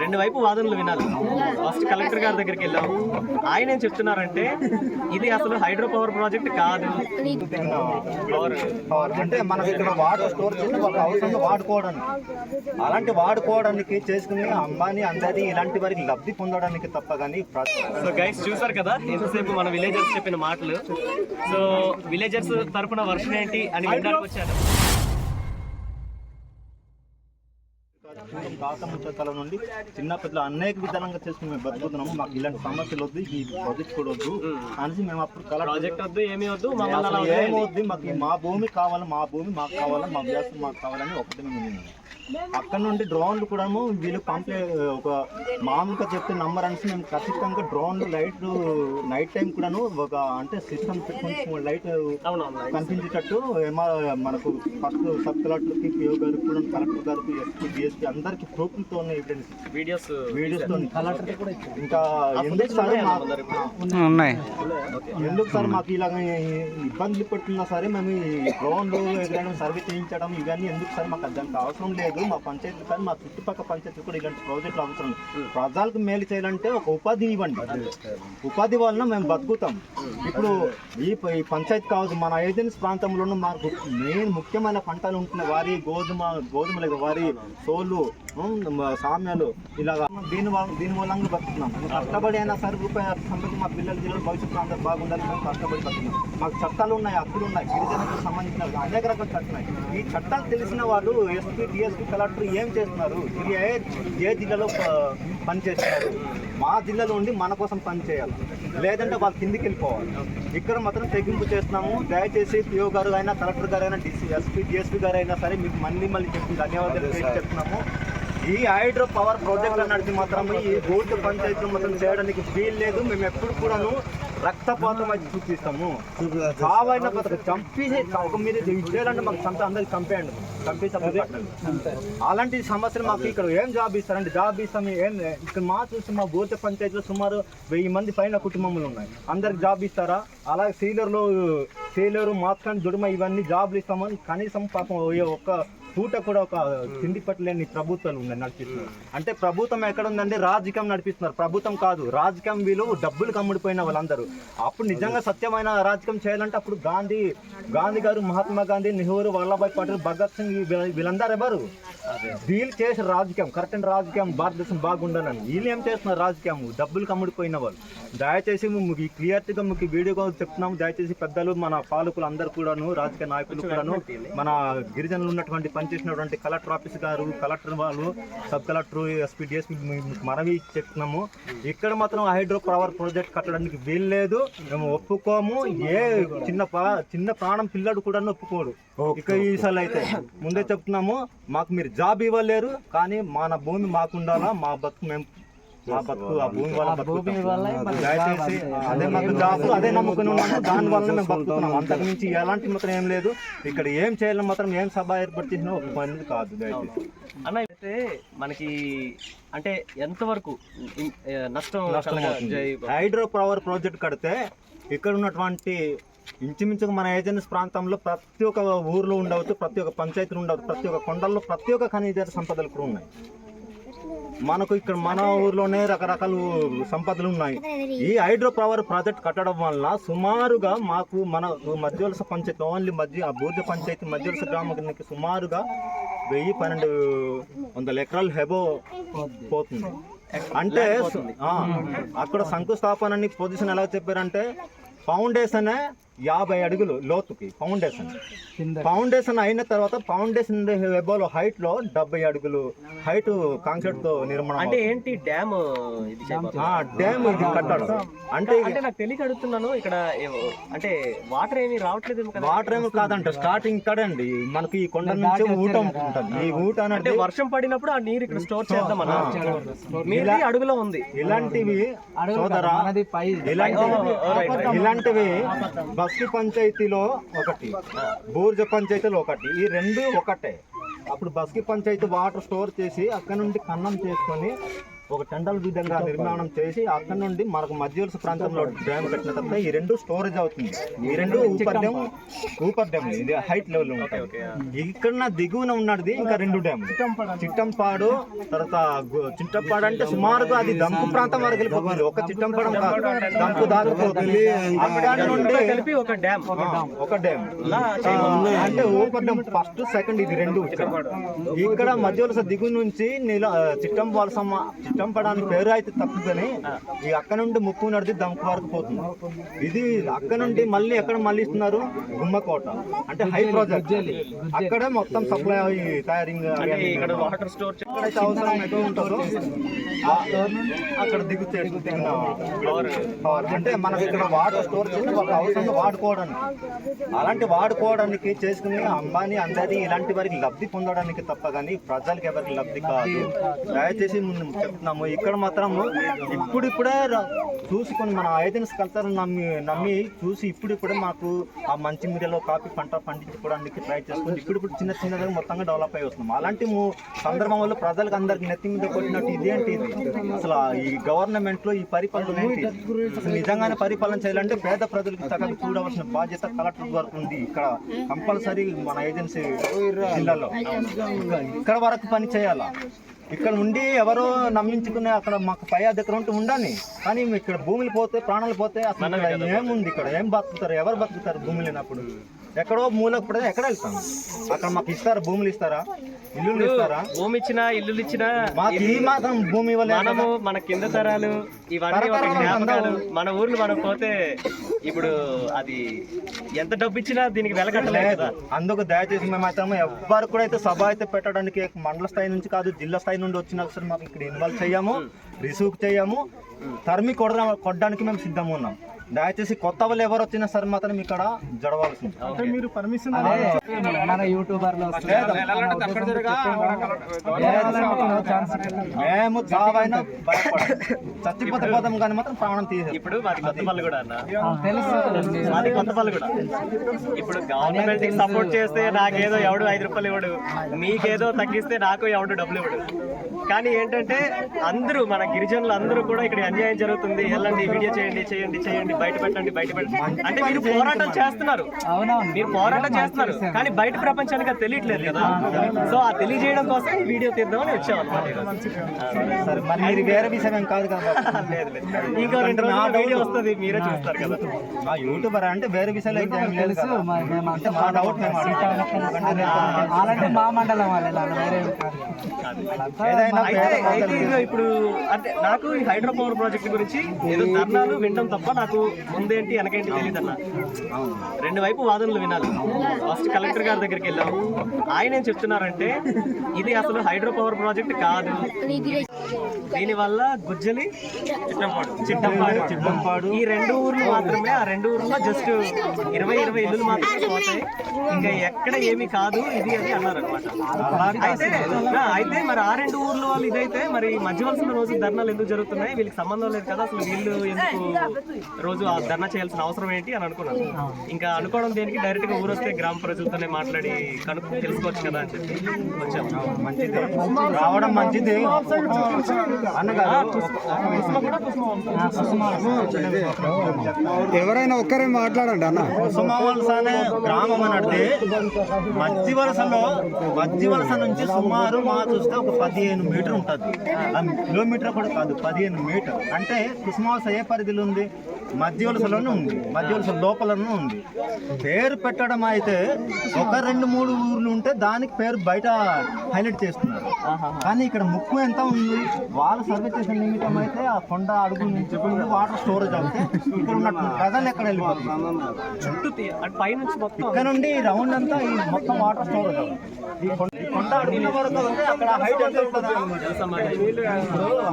రెండు వైపు వాదనలు వినాలి. ఫస్ట్ కలెక్టర్ గారి దగ్గరికి వెళ్ళాం. ఆయన ఏం చెప్తున్నారంటే ఇది అసలు హైడ్రో పవర్ ప్రాజెక్ట్ కాదు. అంటే మనకి ఇక్కడ వాటర్ స్టోర్ చేసి ఒక అవసరం వాడుకోవడానికి. అలాంటి వాడుకోవడానికి చేసుకుని అంబానీ అందరి ఇలాంటి వారికి లబ్ధి పొందడానికి తప్ప కానీ సో గైస్ చూసారు కదా ఎంతసేపు మన విలేజర్స్ చెప్పిన మాటలు. సో విలేజర్స్ తరపున వర్షన్ ఏంటి అని వినడానికి వచ్చాను తాత ముచ్చతల నుండి చిన్న పెద్దలు అనేక విధానంగా చేసుకుని మేము బతుకుతున్నాము మాకు ఇలాంటి సమస్యలు వద్దు ఈ ప్రాజెక్ట్ కూడా వద్దు అనేసి మేము అప్పుడు కలెక్టర్ ప్రాజెక్ట్ వద్దు ఏమీ వద్దు. ఏమవుద్ది మాకు మా భూమి కావాలి మా భూమి మాకు కావాలి మా వ్యాసం మాకు కావాలని ఒకటి మేము. అక్కడ నుండి డ్రోన్లు కూడా వీళ్ళు పంపే ఒక మామూలుగా చెప్పే నంబర్ అనేసి మేము ఖచ్చితంగా డ్రోన్లు లైట్ నైట్ టైం కూడాను ఒక అంటే సిస్టమ్ కొంచెం లైట్ కనిపించేటట్టు మనకు ఫస్ట్ సబ్ కలెక్టర్కి పిఓ గారికి కూడా కలెక్టర్ గారికి ఎస్పీ డిఎస్పీ అందరికి ప్రూఫ్లతో ఉన్న ఎవిడెన్స్ వీడియోస్ వీడియోస్తో ఇంకా ఎందుకు సార్ ఉన్నాయి ఎందుకు సార్ మాకు ఇలాగ ఇబ్బందులు పెట్టున్నా సరే మేము డ్రోన్లు ఎదురైనా సర్వే చేయించడం ఇవన్నీ ఎందుకు సార్ మాకు దానికి అవసరం లేదు మా పంచాయతీ కానీ మా చుట్టుపక్కల పంచాయతీ కూడా ఇలాంటి ప్రాజెక్టులు అవసరం లేదు. ప్రజలకు మేలు చేయాలంటే ఒక ఉపాధి ఇవ్వండి. ఉపాధి వలన మేము బతుకుతాం. ఇప్పుడు ఈ పంచాయతీ కావచ్చు మన ఏజెన్సీ ప్రాంతంలోనూ మాకు మెయిన్ ముఖ్యమైన పంటలు ఉంటున్నాయి. వారి గోధుమ గోధుమలు వారి మ- సామ్యాలు ఇలాగా దీని వల్ల దీని మూలంగా బతుకుతున్నాం. కష్టపడి అయినా సరే రూపాయి సంపత్తి మా పిల్లల జిల్లా భవిష్యత్తు అందరూ బాగుండాలి మేము కష్టపడి బతుకున్నాం. మాకు చట్టాలు ఉన్నాయి హక్కులు ఉన్నాయి గిరిజనులకు సంబంధించిన అనేక రకాల చట్టాలు ఈ చట్టాలు తెలిసిన వాళ్ళు ఎస్పీ డిఎస్పీ కలెక్టర్ ఏం చేస్తున్నారు? ఇది ఏ ఏ జిల్లాలో ప- పని చేస్తున్నారు మా జిల్లాలో ఉండి మన కోసం పని చేయాలి. లేదంటే వాళ్ళు కిందికి వెళ్ళిపోవాలి. ఇక్కడ మాత్రం తెగింపు చేస్తున్నాము. దయచేసి పిఓ గారు అయినా కలెక్టర్ గారు అయినా డిసి ఎస్పీ డిఎస్పీ గారు అయినా సరే మీకు మళ్ళీ మళ్ళీ చెప్పి ధన్యవాదాలు చెప్తున్నాము ఈ హైడ్రో పవర్ ప్రాజెక్ట్ అన్నది మాత్రం ఈ బోర్డు పంచాయతీలు మాత్రం చేయడానికి వీలు లేదు. మేము ఎప్పుడు కూడాను రక్తపాతం అది చూపిస్తాము కావైన బతుకు చంపి మీరు ఇది చేయాలంటే మాకు చంప అందరికి చంపేయండి. చంపేసి. అలాంటి సమస్యలు మాకు ఇక్కడ ఏం జాబ్ ఇస్తారండి జాబ్ ఇస్తాం. ఏం ఇక్కడ మా చూసి మా బోర్డు పంచాయతీలో సుమారు వెయ్యి మంది పైన కుటుంబములు ఉన్నాయి. అందరికి జాబ్ ఇస్తారా? అలాగే సీలర్లు సీలరు మాత్రం దుడుమ ఇవన్నీ జాబ్లు ఇస్తామని కనీసం పాపం ఒక్క పూట కూడా ఒక తిండి పట్టలేని ప్రభుత్వాలు ఉన్నాయి నడిపిస్తున్నారు. అంటే ప్రభుత్వం ఎక్కడ ఉందండి రాజకీయం నడిపిస్తున్నారు. ప్రభుత్వం కాదు రాజకీయం వీళ్ళు డబ్బులు కమ్ముడిపోయిన వాళ్ళందరూ. అప్పుడు నిజంగా సత్యమైన రాజకీయం చేయాలంటే అప్పుడు గాంధీ గాంధీ గారు మహాత్మా గాంధీ నెహ్రూ వల్లభాయ్ పటేల్ భగత్ సింగ్ వీళ్ళ- వీళ్ళందరూ ఎవరు? వీళ్ళు చేసిన రాజకీయం కరెక్ట్ రాజకీయం భారతదేశం బాగుండాలని. వీళ్ళు ఏం చేస్తున్నారు రాజకీయం డబ్బులు కమ్ముడిపోయిన వాళ్ళు. దయచేసి మీకు క్లియర్గా మీకు వీడియోగా చెప్తున్నాము. దయచేసి పెద్దలు మన పాలకులు అందరూ కూడాను రాజకీయ నాయకులు కూడాను మన గిరిజనులు ఉన్నటువంటి పనిచేసినటువంటి కలెక్టర్ ఆఫీస్ గారు కలెక్టర్ వాళ్ళు సబ్ కలెక్టర్ ఎస్పీ డిఎస్పీ మనవి చెప్తున్నాము ఇక్కడ మాత్రం హైడ్రో పవర్ ప్రాజెక్ట్ కట్టడానికి వీలు లేదు మేము ఒప్పుకోము. ఏ చిన్న చిన్న ప్రాణం పిల్లడు కూడా ఒప్పుకోడు. ఇక ఈసారి అయితే ముందే చెప్తున్నాము. మాకు మీరు జాబ్ ఇవ్వలేరు కానీ మన భూమి మాకు ఉండాలా మా బతుకు మేము దయచేసి అదే మాకు జాబ్ అదే నమ్ముకుని ఉన్నాము దాని వల్ల మేము బతుకుతున్నాం. అంతకు మించి ఎలాంటి మాత్రం ఏం లేదు. ఇక్కడ ఏం చేయాలని మాత్రం ఏం సభ ఏర్పాటు చేసినా ఒక పని కాదు దయచేసి. అన్న అయితే మనకి అంటే ఎంతవరకు నష్టం హైడ్రో పవర్ ప్రాజెక్ట్ కడితే ఇక్కడ ఉన్నటువంటి ఇంచుమించుగా మన ఏజెన్సీ ప్రాంతంలో ప్రతి ఒక్క ఊర్లో ఉండవచ్చు ప్రతి ఒక్క పంచాయతీలు ఉండవచ్చు ప్రతి ఒక్క కొండల్లో ప్రతి ఒక్క ఖనిజ సంపదలు కూడా ఉన్నాయి. మనకు ఇక్కడ మన ఊర్లోనే రకరకాల సంపదలు ఉన్నాయి. ఈ హైడ్రో పవర్ ప్రాజెక్ట్ కట్టడం వల్ల సుమారుగా మాకు మన మధ్యవలస పంచాయతీ ఓన్లీ మధ్య ఆ బూర్జ పంచాయతీ మధ్యవలస గ్రామానికి సుమారుగా వెయ్యి పన్నెండు వందల ఎకరాలు హెబో పోతుంది. అంటే అక్కడ శంకుస్థాపన పొజిషన్ ఎలా చెప్పారంటే ఫౌండేషన్ యాభై అడుగులు లోతుకి ఫౌండేషన్ ఫౌండేషన్ అయిన తర్వాత ఫౌండేషన్ వెబ్బోలో హైట్లో డెబ్బై అడుగులు హైట్ కాంక్రీట్తో నిర్మాణం అంటే ఏంటి డ్యామ్ ఇది చేయబోతున్నారు? ఆ డ్యామ్ ఇది కట్టడం. అంటే అంటే నాకు తెలియక అడుగుతున్నాను ఇక్కడ అంటే వాటర్ ఏమీ రావట్లేదు కదా. వాటర్ ఏమో కాదంట స్టార్టింగ్ కడండి. మనకి ఈ కొండ నుంచి ఊట ఉంటుంది ఈ ఊట అంటే వర్షం పడినప్పుడు ఆ నీరు ఇక్కడ స్టోర్ చేద్దాం అన్న. అడుగులో ఉంది. ఇలాంటివి సోదరా ఇలాంటివి ఇలాంటివి బస్సు పంచాయతీలో ఒకటి బూర్జ పంచాయతీలో ఒకటి. ఈ రెండు ఒకటే. అప్పుడు బస్కి పంచాయతీ వాటర్ స్టోర్ చేసి అక్కడ నుండి కన్నం చేసుకొని ఒక టెండల్ విధంగా నిర్మాణం చేసి అక్కడ నుండి మనకు మధ్యవలస ప్రాంతంలో డ్యామ్ కట్టిన తర్వాత ఈ రెండు స్టోరేజ్ అవుతుంది. ఈ రెండు ఊపర్ డ్యామ్. ఊపర్ డ్యామ్ ఇది హైట్ లెవెల్ ఉంటాయి ఇక్కడ దిగువన ఉన్నది ఇంకా రెండు డ్యామ్ చిట్టంపాడు తర్వాత చిట్టంపాడు అంటే సుమారుగా అది దంపు ప్రాంతం వరకు వెళ్ళిపోతుంది. ఒక చిట్టంపాడు దంపు దాటిపోతుంది అక్కడ నుండి కలిపి ఒక డ్యామ్ ఒక డ్యామ్ అంటే ఊపర్ డ్యామ్ ఫస్ట్ సెకండ్ ఇది రెండు. ఇక్కడ ఇక్కడ మధ్య దిగు నుంచి నీల చిట్టం వలసమ్మ చిట్టం పడానికి పేరు అయితే తప్పుదని ఈ అక్కడ నుండి ముప్పు నడిచి దంపు వరకు పోతుంది. ఇది అక్కడ నుండి మళ్ళీ ఎక్కడ మళ్ళీ ఇస్తున్నారు గుమ్మకోట. అంటే హై ప్రాజెక్ట్. అక్కడ మొత్తం సప్లై తయారింగ్ అంటే ఇక్కడ వాటర్ స్టోర్ ఎక్కడైతే అవసరం ఎక్కువ ఉంటుందో అక్కడ దిగుతే పవర్ అంటే మనకి ఇక్కడ వాటర్ స్టోర్ చేసి ఒక అవసరం వాడుకోవడానికి. అలాంటి వాడుకోవడానికి చేసుకుని అంబానీ అందరి ఇలాంటి వారికి లబ్ధి పొందడానికి తప్ప కానీ ప్రజలకు ఎవరికి లబ్ధి కాదు. దయచేసి ముందు చెప్తున్నాము ఇక్కడ మాత్రం ఇప్పుడిప్పుడే చూసుకొని మన ఐదెన్స్ కల్చర్ నమ్మి నమ్మి చూసి ఇప్పుడిప్పుడే మాకు ఆ మంచి మీడియాలో కాఫీ పంట పండించుకోవడానికి ట్రై చేసుకుని ఇప్పుడు చిన్న చిన్నగా మొత్తంగా డెవలప్ అయి వస్తున్నాం. అలాంటి సందర్భం వల్ల ప్రజలకు అందరికి నెత్తి మీద కొట్టినట్టు ఇదేంటి ఇది? అసలు ఈ గవర్నమెంట్లో ఈ పరిపాలన ఏంటి అసలు నిజంగానే పరిపాలన చేయాలంటే పేద ప్రజలకు చక్కగా చూడవలసిన బాధ్యత కలెక్టర్ వరకు ఉంది ఇక్కడ కంపల్సరీ మన ఏజెన్సీ జిల్లాలో. ఇక్కడ వరకు పని చేయాలా? ఇక్కడ ఉండి ఎవరో నమ్మించుకునే అక్కడ మాకు పై దగ్గర ఉంటూ ఉండాలి. కానీ ఇక్కడ భూములు పోతే ప్రాణాలు పోతే అసలు ఏముంది ఇక్కడ? ఏం బతుకుతారు? ఎవరు బతుకుతారు భూములు లేనప్పుడు ఎక్కడో మూలకు పడితే ఎక్కడ వెళ్తాం? అక్కడ మాకు ఇస్తారా? భూములు ఇస్తారా? ఇల్లులు ఇస్తారా? భూమి ఇచ్చినా ఇల్లులు ఇచ్చినా మాకు ఈ మాత్రం భూమి మనము మన కింద తరాలు ఇవన్నీ ఒక తరతరాలు జ్ఞాపకాలు. మన ఊర్లు మనం పోతే ఇప్పుడు అది ఎంత డబ్బు ఇచ్చినా దీనికి వెలకట్టలేదు కదా. అందుకు దయచేసి మేము అయితే ఎవ్వరు కూడా అయితే సభ అయితే పెట్టడానికి మండల స్థాయి నుంచి కాదు జిల్లా స్థాయి నుండి వచ్చినా సరే మాకు ఇక్కడ ఇన్వాల్వ్ చేయము రిసీవ్ చేయము. తరిమి కొడదా కొట్టడానికి మేము సిద్ధంగా ఉన్నాం. దయచేసి కొత్త వాళ్ళు ఎవరు వచ్చినా సరే మాత్రం ఇక్కడ జడవలసింది మీరు పర్మిషన్ మన యూట్యూబర్లు మేము చావైనా చచ్చిపోతే పోతాం కానీ మాత్రం ప్రాణం తీసేది ఇప్పుడు మాది కొత్త పళ్ళు కూడా అన్న. తెలుసు. మాది కొత్త పళ్ళు కూడా. ఇప్పుడు గవర్నమెంట్ సపోర్ట్ చేస్తే నాకేదో ఎవడు ఐదు రూపాయలు ఇవ్వడు. మీకేదో తగ్గిస్తే నాకు ఎవడు డబ్బులు ఇవ్వడు. కానీ ఏంటంటే అందరూ మన గిరిజనులు అందరూ కూడా ఇక్కడ అన్యాయం జరుగుతుంది. వెళ్ళండి వీడియో చేయండి చేయండి చేయండి. బయట పెట్టండి బయట పెట్టండి. అంటే మీరు పోరాటం చేస్తున్నారు. మీరు పోరాటం చేస్తున్నారు. కానీ బయట ప్రపంచానికి అది తెలియట్లేదు కదా. సో ఆ తెలియజేయడం కోసం ఈ వీడియో తీద్దామని వచ్చాం అనమాట సరే మరి మీరు వేరే విషయం కాదు కదా. లేదు లేదు. ఇంకా రెండు రోజులు వీడియో వస్తుంది మీరే చూస్తారు కదా. మా యూట్యూబర్ అంటే వేరే విషయాలు మేము అంటే మా డౌట్ అలాంటి మా మండలం వాళ్ళు. ఏదైనా ఇప్పుడు అంటే నాకు ఈ హైడ్రో పవర్ ప్రాజెక్ట్ గురించి ఏదో ధర్నాలు వినడం తప్ప నాకు ముందేంటి వెనకేంటి తెలియదు అన్న రెండు వైపు వాదనలు వినాలి. ఫస్ట్ కలెక్టర్ గారి దగ్గరికి వెళ్ళాం ఆయన ఏం చెప్తున్నారంటే ఇది అసలు హైడ్రో పవర్ ప్రాజెక్ట్ కాదు. దీనివల్ల గుజ్జలి చిట్టంపాడు. చిట్టంపాడు. ఈ రెండు ఊర్లు మాత్రమే ఆ రెండు ఊర్లో జస్ట్ ఇరవై ఇరవై ఇల్లులు మాత్రమే పోతాయి. ఇంకా ఎక్కడ ఏమీ కాదు ఇది అని అన్నారు అనమాట అయితే అయితే మరి ఆ రెండు ఊర్లు వాళ్ళు ఇదైతే మరి మధ్య వలసిన రోజు ధర్నాలు ఎందుకు జరుగుతున్నాయి? వీళ్ళకి సంబంధం లేదు కదా అసలు వీళ్ళు ఎందుకు రోజు ఆ ధర్నా చేయాల్సిన అవసరం ఏంటి అని అనుకున్నాను. ఇంకా అనుకోవడం దేనికి? డైరెక్ట్గా ఊరొస్తే గ్రామ ప్రజలతోనే మాట్లాడి కనుక్కు తెలుసుకోవచ్చు కదా అని చెప్పి మంచిది రావడం మంచిది. అన్నగారు ఎవరైనా ఒక్కరే మాట్లాడండి అన్న. కుసుమవలస అనే గ్రామం అన్నది మధ్య వలసలో మధ్య వలస నుంచి సుమారు మా చూస్తే ఒక పదిహేను మీటర్ ఉంటుంది. కిలోమీటర్ కూడా కాదు పదిహేను మీటర్. అంటే కుసుమవలస ఏ పరిధిలో ఉంది? మధ్య వలసలోనే ఉంది. మధ్య వలస లోపలనే ఉంది. పేరు పెట్టడం అయితే ఒక రెండు మూడు ఊర్లు ఉంటే దానికి పేరు బయట హైలైట్ చేస్తున్నారు. కానీ ఇక్కడ ముక్కు ఎంత ఉంది? వాళ్ళు సర్వే చేసిన నిమిత్తం అయితే ఆ కొండ అడుగు నుంచి వాటర్ స్టోరేజ్ అవుతే ఇక్కడ ఉన్న ప్రజలు ఎక్కడ మొత్తం ఇక్కడ నుండి రౌండ్ అంతా ఈ మొత్తం వాటర్ స్టోరేజ్ అవుతుంది. ఈ కొండ అడుగుల వరకు అక్కడ హైట్ ఎంత ఉంటుందా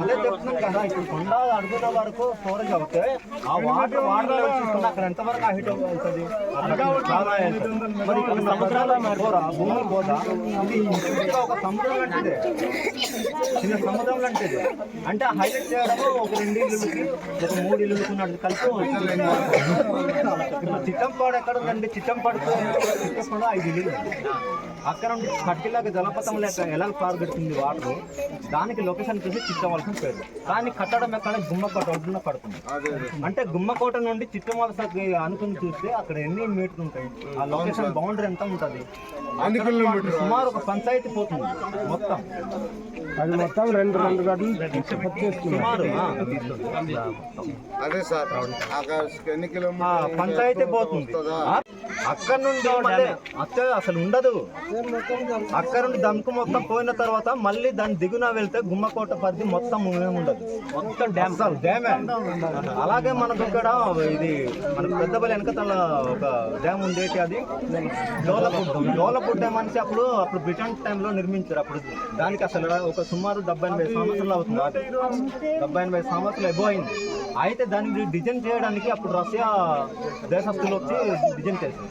అదే చెప్తున్నాం కదా ఇప్పుడు కొండ అడుగుల వరకు స్టోరేజ్ అవుతే ఆ వాటర్ వాటర్ చూసుకుంటే అక్కడ ఎంతవరకు ఆ హీట్ అవుతుంది. మరి ఇక్కడ సముద్రాల పోదా ఇది ఒక సముద్రం చిన్న సముద్రం లాంటిది అంటే హైలైట్ చేయడం ఒక రెండు ఇల్లులకి ఒక మూడు ఇల్లులకు ఉన్నట్టు కలిపి ఇప్పుడు చిట్టంపాడు ఎక్కడ ఉందండి చిట్టంపాడు చిట్టంపాడు ఐదు ఇల్లులు. ఉంది. అక్కడ నుండి కట్టిలాగా జలపాతం లేక ఎలా పారుగడుతుంది వాటర్? దానికి లొకేషన్ చూసి చిట్టవలసిన పేరు. కానీ కట్టడం ఎక్కడ? గుమ్మకోట ఒడ్డున కడుతుంది అంటే గుమ్మకోట నుండి చిట్టవలస అనుకుని చూస్తే అక్కడ ఎన్ని మీటర్లు ఉంటాయి? ఆ లొకేషన్ బౌండరీ ఎంత ఉంటుంది? సుమారు ఒక పంచాయతీ పోతుంది మొత్తం. మొత్తం రెండు రెండు గంటలు సుమారు ఆ. అదే సార్ అక్కడ ఎన్ని ఆ, కిలోమీటర్లు పంచాయతీ పోతుంది. అక్కడ నుండి అక్కడ అసలు ఉండదు. అక్కడ నుండి దమ్కు మొత్తం పోయిన తర్వాత మళ్ళీ దాని దిగున వెళ్తే గుమ్మకోట పరిధి మొత్తం ఏముండదు మొత్తం డ్యామ్. డ్యామే. అలాగే మనకు ఇక్కడ ఇది మనకు పెద్దపల్లి వెనకతల ఒక డ్యామ్ ఉండేటి అది. జోలపుడ్ జోలపుడ్ డ్యామ్ అనేసి అప్పుడు అప్పుడు బ్రిటన్ టైంలో నిర్మించారు. అప్పుడు దానికి అసలు ఒక సుమారు డెబ్బై ఎనభై సంవత్సరాలు అవుతుంది. డెబ్బై ఎనభై సంవత్సరాలు ఎబో అయింది. అయితే దాన్ని డిజైన్ చేయడానికి అప్పుడు రష్యా దేశస్తులు వచ్చి డిజైన్ చేశారు.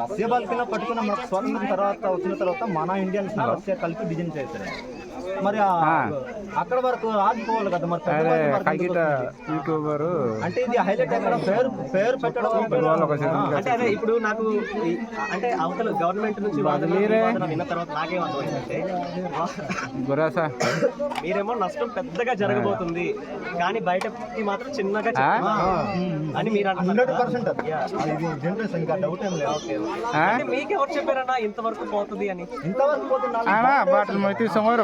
రష్యా బాల్కీలో పట్టుకున్న మనకు స్వాతంత్రం తర్వాత వచ్చిన తర్వాత మన ఇండియన్స్ రష్యా కలిపి డిజైన్ చేశారు. మరి ఆ- అక్కడ వరకు ఆగిపోవాలి కదా మరి వచ్చింది? యూట్యూబర్. అంటే ఇది హైలైట్ ఎక్కడ? పేరు పేరు పెట్టడం అంటే అదే ఇప్పుడు నాకు అంటే అవతల గవర్నమెంట్ నుంచి విన్న తర్వాత నాకేం అర్థమైందంటే గురాసా మీరేమో నష్టం పెద్దగా జరగబోతుంది కానీ బయటకి మాత్రం చిన్నగా అని మీరు హండ్రెడ్. పర్సెంట్ అది. ఇది జనరేషన్ ఇంకా డౌట్ ఏం లేదు. అంటే మీకు ఎవరు చెప్పారన్నా ఇంతవరకు పోతుంది అని? ఇంతవరకు పోతుంది బాటలు మొత్తం సమోర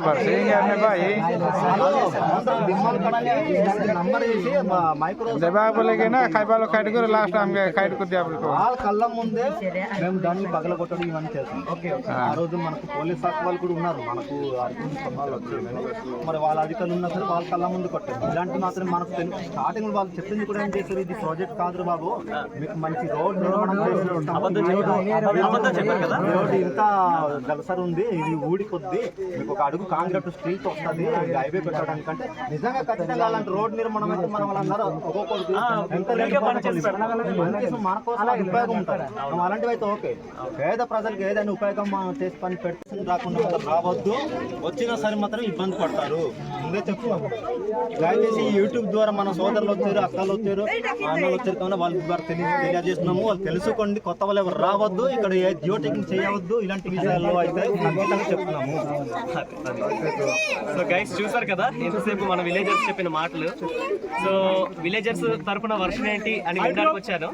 దెబాబులకైనా ఖైబాలో కైటుకురు లాస్ట్ ఆమె కైటుకు దేబులకు వాళ్ళ కళ్ళ ముందే మేము దాన్ని పగలగొట్టడం ఇవన్నీ చేస్తాం. ఓకే ఆ రోజు మనకు పోలీస్ శాఖ వాళ్ళు కూడా ఉన్నారు. మనకు మరి వాళ్ళ అధికారులు ఉన్నా సరే వాళ్ళ కళ్ళ ముందు కొట్టారు. ఇలాంటి మాత్రం మనకు తెలుసు స్టార్టింగ్ వాళ్ళు చెప్పింది కూడా ఏం చేశారు? ఇది ప్రాజెక్ట్ కాదు బాబు. మీకు మంచి రోడ్ రోడ్డు ఇంత గలసరు ఉంది ఇది ఊడి కొద్ది మీకు ఒక అడుగు కాంక్రీట్ స్ట్రీట్ వస్తుంది హైవే పెట్టడానికి అంటే నిజంగా ఖచ్చితంగా అలాంటి రోడ్ నిర్మాణం అయితే మన వాళ్ళందరూ కనీసం మన కోసం ఉపయోగం మనం అలాంటివి అయితే ఓకే. పేద ప్రజలకు ఏదైనా ఉపయోగం మనం చేసి పని పెట్టి రాకుండా రావద్దు. వచ్చినా సరే మాత్రం ఇబ్బంది పడతారు. ముందే చెప్తున్నాం. దయచేసి యూట్యూబ్ ద్వారా మన సోదరులు వచ్చారు అక్కలు వచ్చారు అన్నలు వచ్చారు కానీ వాళ్ళ ద్వారా తెలియ తెలియజేస్తున్నాము. వాళ్ళు తెలుసుకోండి కొత్త వాళ్ళు ఎవరు రావద్దు. ఇక్కడ ఏ జియో టెకింగ్ చేయవద్దు. ఇలాంటి విషయాల్లో అయితే ఖచ్చితంగా చెప్తున్నాము. సో గైస్ చూసారు కదా ఎంతసేపు మన విలేజర్స్ చెప్పిన మాటలు. సో విలేజర్స్ తరపున వర్షన్ ఏంటి అని వినడానికి వచ్చాను.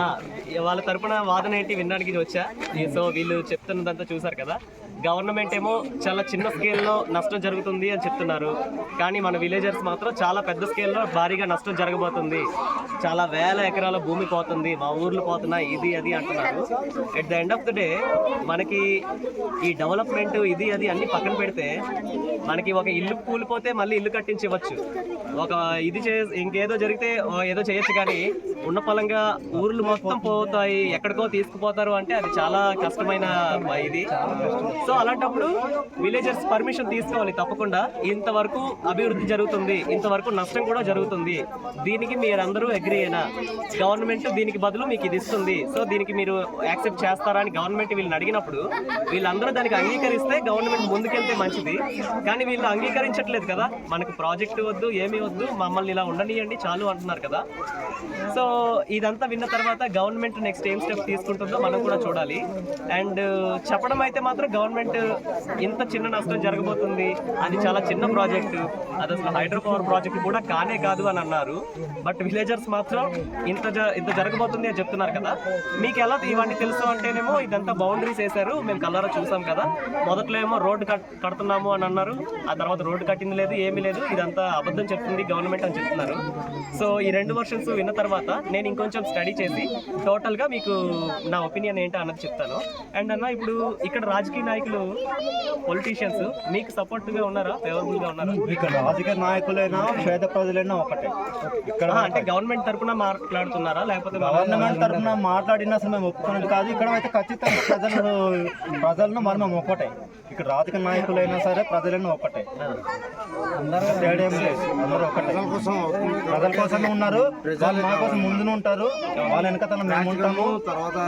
ఆ, వాళ్ళ తరపున వాదన ఏంటి వినడానికి వచ్చా? సో వీళ్ళు చెప్తున్నదంతా చూసారు కదా. గవర్నమెంట్ ఏమో చాలా చిన్న స్కేల్లో నష్టం జరుగుతుంది అని చెప్తున్నారు. కానీ మన విలేజర్స్ మాత్రం చాలా పెద్ద స్కేల్లో భారీగా నష్టం జరగబోతుంది. చాలా వేల ఎకరాల భూమి పోతుంది. మా ఊర్లు పోతున్నాయి. ఇది అది అంటున్నారు. At the end of the day మనకి ఈ డెవలప్మెంట్ ఇది అది అన్ని పక్కన పెడితే మనకి ఒక ఇల్లు కూలిపోతే మళ్ళీ ఇల్లు కట్టించవచ్చు ఒక ఇది చే ఇంకేదో జరిగితే ఏదో చేయొచ్చు కానీ ఉన్న ఫలంగా ఊర్లు మొత్తం పోతాయి. ఎక్కడికో తీసుకుపోతారు అంటే అది చాలా కష్టమైన ఇది. సో అలాంటప్పుడు విలేజర్స్ పర్మిషన్ తీసుకోవాలి తప్పకుండా. ఇంతవరకు అభివృద్ధి జరుగుతుంది. ఇంతవరకు నష్టం కూడా జరుగుతుంది. దీనికి మీరందరూ అగ్రీ అయినా గవర్నమెంట్ దీనికి బదులు మీకు ఇది ఇస్తుంది. సో దీనికి మీరు యాక్సెప్ట్ చేస్తారా అని గవర్నమెంట్ వీళ్ళని అడిగినప్పుడు వీళ్ళందరూ దానికి అంగీకరిస్తే గవర్నమెంట్ ముందుకెళ్తే మంచిది. కానీ వీళ్ళు అంగీకరించట్లేదు కదా. మనకు ప్రాజెక్ట్ వద్దు ఏమీ వద్దు మమ్మల్ని ఇలా ఉండనియండి చాలు అంటున్నారు కదా. సో ఇదంతా విన్న తర్వాత గవర్నమెంట్ నెక్స్ట్ ఏం స్టెప్ తీసుకుంటుందో మనం కూడా చూడాలి. అండ్ చెప్పడం అయితే మాత్రం గవర్నమెంట్ ఇంత చిన్న నష్టం జరగబోతుంది. అది చాలా చిన్న ప్రాజెక్ట్. అది అసలు హైడ్రో పవర్ ప్రాజెక్ట్ కూడా కానే కాదు అని అన్నారు. బట్ విలేజర్స్ మాత్రం ఇంత జ- ఇంత జరగబోతుంది అని చెప్తున్నారు కదా. మీకు ఎలా ఇవన్నీ తెలుసు అంటేనేమో ఇదంతా బౌండరీస్ వేశారు. మేము కలరా చూసాం కదా. మొదట్లో ఏమో రోడ్డు కట్ కడుతున్నాము అని అన్నారు. ఆ తర్వాత రోడ్డు కట్టింది లేదు ఏమీ లేదు. ఇదంతా అబద్ధం చెప్తుంది గవర్నమెంట్ అని చెప్తున్నారు. సో ఈ రెండు వర్షన్స్ విన్న తర్వాత నేను ఇంకొంచెం స్టడీ చేసి టోటల్గా మీకు నా ఒపీనియన్ ఏంటో అన్నది చెప్తాను. అండ్ అన్న ఇప్పుడు ఇక్కడ రాజకీయ నాయకులు పొలిటీషియన్స్ మీకు సపోర్ట్గా ఉన్నారా? ఫేవరబుల్గా ఉన్నారా? ఇక్కడ రాజకీయ నాయకులైనా పేద ప్రజలైనా ఒకటే. ఇక్కడ అంటే గవర్నమెంట్ తరపున మాట్లాడుతున్నారా? లేకపోతే గవర్నమెంట్ తరఫున మాట్లాడినా అసలు మేము ఒప్పుకునేది కాదు. ఇక్కడ అయితే ఖచ్చితంగా ప్రజలు ప్రజలను మనం ఒకటే. ఇక్కడ రాజకీయ నాయకులైనా సరే ప్రజలైనా ఒకటే తేడా ఏం లేదు అందరూ ఒకటే ప్రజల కోసమే ఉన్నారు. వాళ్ళు మా కోసం ముందున ఉంటారు. వాళ్ళ వెనకతల మేము ఉంటాము.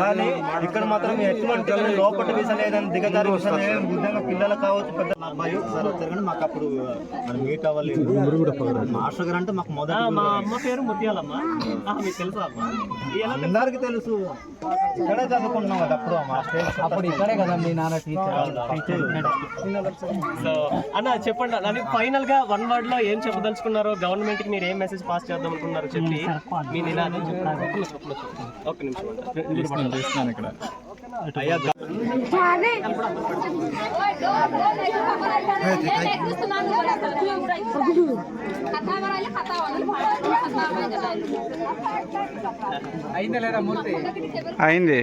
కానీ ఇక్కడ మాత్రం ఎటువంటి లోపల విషయం లేదని దిగజారి విషయం లేదు. నిజంగా పిల్లలు కావచ్చు పెద్ద అబ్బాయి సార్ వచ్చారు కానీ మాకు అప్పుడు మనం మీట్ అవ్వలేదు. మాస్టర్ గారు అంటే మాకు మొదటి మా అమ్మ పేరు ముత్యాలమ్మ. మీకు తెలుసా అమ్మ? అందరికి తెలుసు. ఇక్కడే చదువుకున్నాం కదా అప్పుడు మాస్టర్. అప్పుడు ఇక్కడే కదా మీ నాన్న టీచర్ సో అన్న చెప్పండి. అన్న ఫైనల్గా వన్ వర్డ్లో ఏం చెప్పదలుచుకున్నారో గవర్నమెంట్కి మీరు ఏం మెసేజ్ పాస్ చేద్దాం అనుకున్నారు చెప్పి మీ నినాదం చెప్పండి. ఒక్క నిమిషం. ఇక్కడ. అయింది